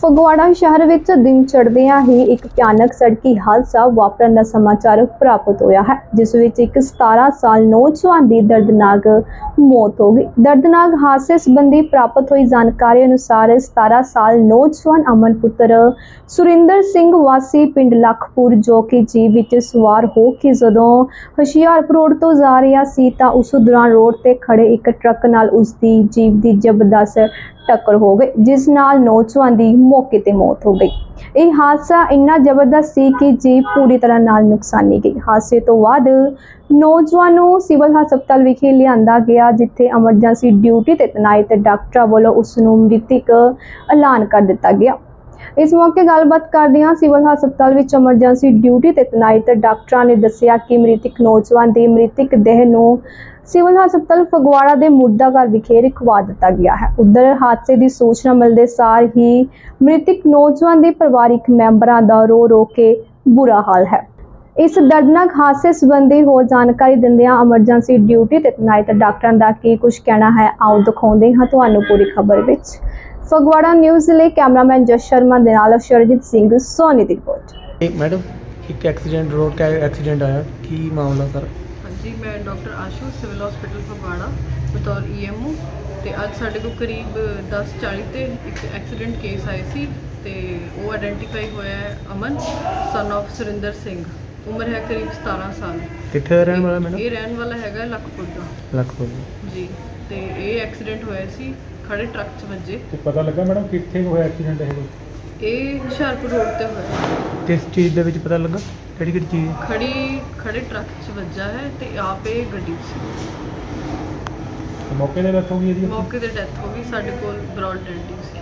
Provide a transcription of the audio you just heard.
ਫਗਵਾੜਾ ਸ਼ਹਿਰ ਵਿੱਚ ਦਿਨ ਚੜ੍ਹਦਿਆਂ ਹੀ ਇੱਕ ਭਿਆਨਕ ਸੜਕੀ ਹਾਦਸਾ ਵਾਪਰਨ ਦਾ ਸਮਾਚਾਰ ਪ੍ਰਾਪਤ ਹੋਇਆ ਹੈ, ਜਿਸ ਵਿੱਚ ਇੱਕ 17 ਸਾਲ ਨੌਜਵਾਨ ਦੀ ਦਰਦਨਾਕ ਮੌਤ ਹੋ ਗਈ। ਦਰਦਨਾਕ ਹਾਦਸੇ ਸੰਬੰਧੀ ਪ੍ਰਾਪਤ ਹੋਈ ਜਾਣਕਾਰੀ ਅਨੁਸਾਰ 17 ਸਾਲ ਨੌਜਵਾਨ ਅਮਨ ਪੁੱਤਰ ਸੁਰਿੰਦਰ ਸਿੰਘ ਵਾਸੀ ਪਿੰਡ ਲਖਪੁਰ, ਜੋ ਕਿ ਜੀਪ ਵਿੱਚ ਸਵਾਰ ਹੋ ਕੇ ਜਦੋਂ ਹੁਸ਼ਿਆਰਪੁਰ ਰੋਡ ਤੋਂ ਜਾ ਰਿਹਾ ਸੀ ਤਾਂ ਉਸ ਦੌਰਾਨ ਰੋਡ ਤੇ ਖੜੇ ਇੱਕ ਟਰੱਕ ਨਾਲ ਉਸ ਦੀ ਜੀਪ ਦੀ ਜ਼ਬਰਦਸਤ ਟੱਕਰ ਹੋ ਗਈ, ਜਿਸ ਨਾਲ ਨੌਜਵਾਨ ਦੀ ਮੌਕੇ ਤੇ ਮੌਤ ਹੋ ਗਈ। ਇਹ ਹਾਦਸਾ ਇੰਨਾ ਜ਼ਬਰਦਸਤ ਸੀ ਕਿ ਜੀਪ ਪੂਰੀ ਤਰ੍ਹਾਂ ਨਾਲ ਨੁਕਸਾਨੀ ਗਈ। ਹਾਦਸੇ ਤੋਂ ਬਾਅਦ ਨੌਜਵਾਨ ਨੂੰ ਸਿਵਲ ਹਸਪਤਾਲ ਵਿਖੇ ਲਿਆਂਦਾ ਗਿਆ, ਜਿੱਥੇ ਐਮਰਜੈਂਸੀ ਡਿਊਟੀ ਤੇ ਤੈਨਾਤ ਡਾਕਟਰਾਂ ਵੱਲੋਂ ਉਸ ਨੂੰ ਮ੍ਰਿਤਕ ਐਲਾਨ ਕਰ ਦਿੱਤਾ ਗਿਆ। ਇਸ ਮੌਕੇ ਗੱਲਬਾਤ ਕਰਦਿਆਂ ਸਿਵਲ ਹਸਪਤਾਲ ਵਿੱਚ ਐਮਰਜੈਂਸੀ ਡਿਊਟੀ ਤੇ ਤੈਨਾਤ ਡਾਕਟਰਾਂ ਨੇ ਦੱਸਿਆ ਕਿ ਮ੍ਰਿਤਕ ਨੌਜਵਾਨ ਦੀ ਮ੍ਰਿਤਕ ਦੇਹ ਨੂੰ ਸਿਵਲ ਹਸਪਤਾਲ ਫਗਵਾੜਾ ਦੇ ਮੁੱਦਾ ਘਰ ਵਿਖੇ ਰਖਵਾ ਦਿੱਤਾ ਗਿਆ ਹੈ। ਉਧਰ ਹਾਦਸੇ ਦੀ ਸੂਚਨਾ ਮਿਲਦੇ ਸਾਰ ਹੀ ਮ੍ਰਿਤਕ ਨੌਜਵਾਨ ਦੇ ਪਰਿਵਾਰਿਕ ਮੈਂਬਰਾਂ ਦਾ ਰੋ ਰੋ ਕੇ ਬੁਰਾ ਹਾਲ ਹੈ। ਇਸ ਦਰਦਨਾਕ ਹਾਦਸੇ ਸੰਬੰਧੀ ਹੋਰ ਜਾਣਕਾਰੀ ਦਿੰਦਿਆਂ ਐਮਰਜੈਂਸੀ ਡਿਊਟੀ ਤੇ ਤਨਾਇਤ ਡਾਕਟਰਾਂ ਦਾ ਕੀ ਕੁਝ ਕਹਿਣਾ ਹੈ, ਆਓ ਦਿਖਾਉਂਦੇ ਹਾਂ ਤੁਹਾਨੂੰ ਪੂਰੀ ਖਬਰ ਵਿੱਚ। ਫਗਵਾੜਾ ਨਿਊਜ਼ ਲਈ ਕੈਮਰਾਮੈਨ ਜਸ ਸ਼ਰਮਾ ਦੇ ਨਾਲ ਅਸ਼ਰਜੀਤ ਸਿੰਘ ਸੋਨੀ ਦੀ ਰਿਪੋਰਟ। ਇੱਕ ਮੈਡਮ ਇੱਕ ਐਕਸੀਡੈਂਟ ਰੋਡ ਕਾ ਐਕਸੀਡੈਂਟ ਆਇਆ। ਕੀ ਮਾਮਲਾ ਸਰ? ਹਾਂਜੀ ਮੈਂ doctor Ashu civil hospital Phagwara ਬਤੌਰ ਈਐਮਓ ਤੇ ਅੱਜ ਸਾਡੇ ਕੋਲ ਕਰੀਬ 10:40 ਤੇ ਇੱਕ ਐਕਸੀਡੈਂਟ ਕੇਸ ਆਇਆ ਸੀ ਤੇ ਉਹ ਆਇਡੈਂਟੀਫਾਈ ਹੋਇਆ ਹੈ ਅਮਨ ਸਨ of ਸੁਰਿੰਦਰ ਸਿੰਘ। ਉਮਰ ਹੈ ਕਰੀਬ 17 ਸਾਲ। ਕਿੱਥੇ ਦਾ ਰਹਿਣ ਵਾਲਾ ਮੈਡਮ? ਇਹ ਰਹਿਣ ਵਾਲਾ ਹੈਗਾ ਲਖਪੁਰ ਦਾ। ਲੱਖ ਹੋ ਜੀ ਜੀ ਤੇ ਇਹ ਐਕਸੀਡੈਂਟ ਹੋਇਆ ਸੀ ਖੜੇ ਟਰੱਕ 'ਚ ਵੱਜੇ। ਤੇ ਪਤਾ ਲੱਗਾ ਮੈਡਮ ਕਿੱਥੇ ਹੋਇਆ ਐਕਸੀਡੈਂਟ ਇਹ? ਕੋਈ ਇਹ ਹੁਸ਼ਿਆਰਪੁਰ ਰੋਡ ਤੇ ਹੋਇਆ। ਕਿਸ ਚੀਜ਼ ਦੇ ਵਿੱਚ ਪਤਾ ਲੱਗਾ? ਕਿਹੜੀ ਕਿਹੜੀ ਚੀਜ਼? ਖੜੀ ਖੜੇ ਟਰੱਕ 'ਚ ਵੱਜਾ ਹੈ ਤੇ ਆਪੇ ਗੱਡੀ 'ਚ ਸੀ। ਤੇ ਮੌਕੇ ਤੇ ਰੱਖੋਗੇ ਇਹਦੀ? ਮੌਕੇ ਤੇ ਡੈਥ ਹੋ ਗਈ ਸਾਡੇ ਕੋਲ ਬ੍ਰੌਡ ਡੈਂਟਿੰਗ ਸੀ।